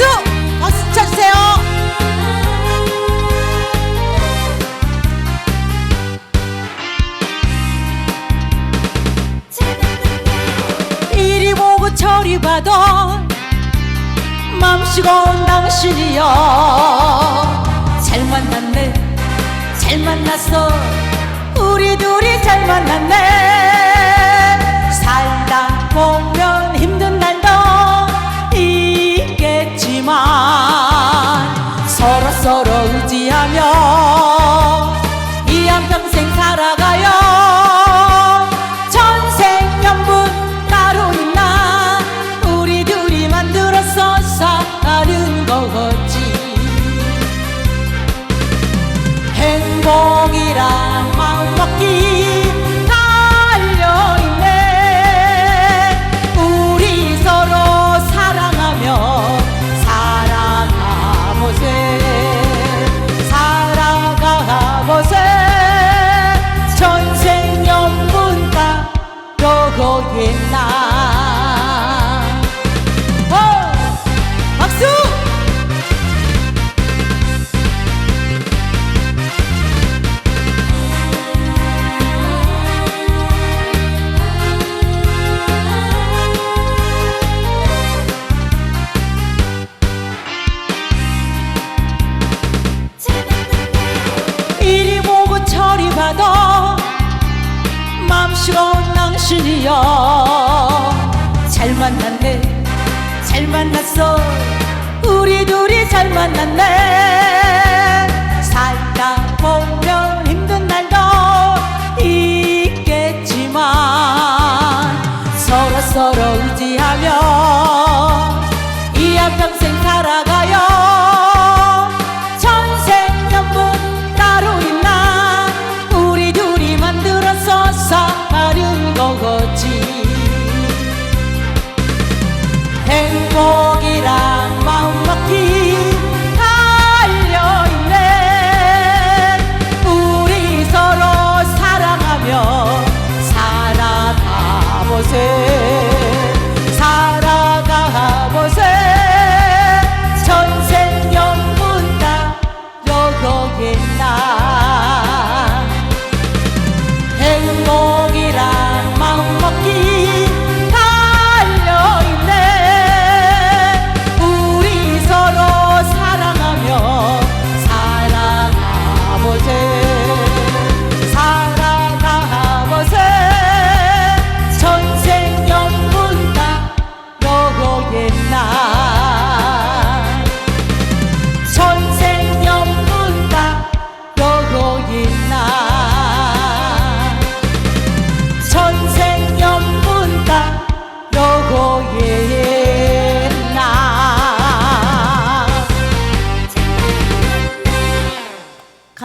박수! 박수 쳐주세요! 이리 보고 저리 봐도 맘씨고 온 당신이여 잘 만났네 잘 만났어 우리 둘이 잘 만났네 살아가요. 전생연분 따로 있나 우리 둘이 만들어서 사는 거지. 행복 맘씨가 온 당신이여. 잘 만났네 잘 만났어. 우리 둘이 잘 만났네 houses.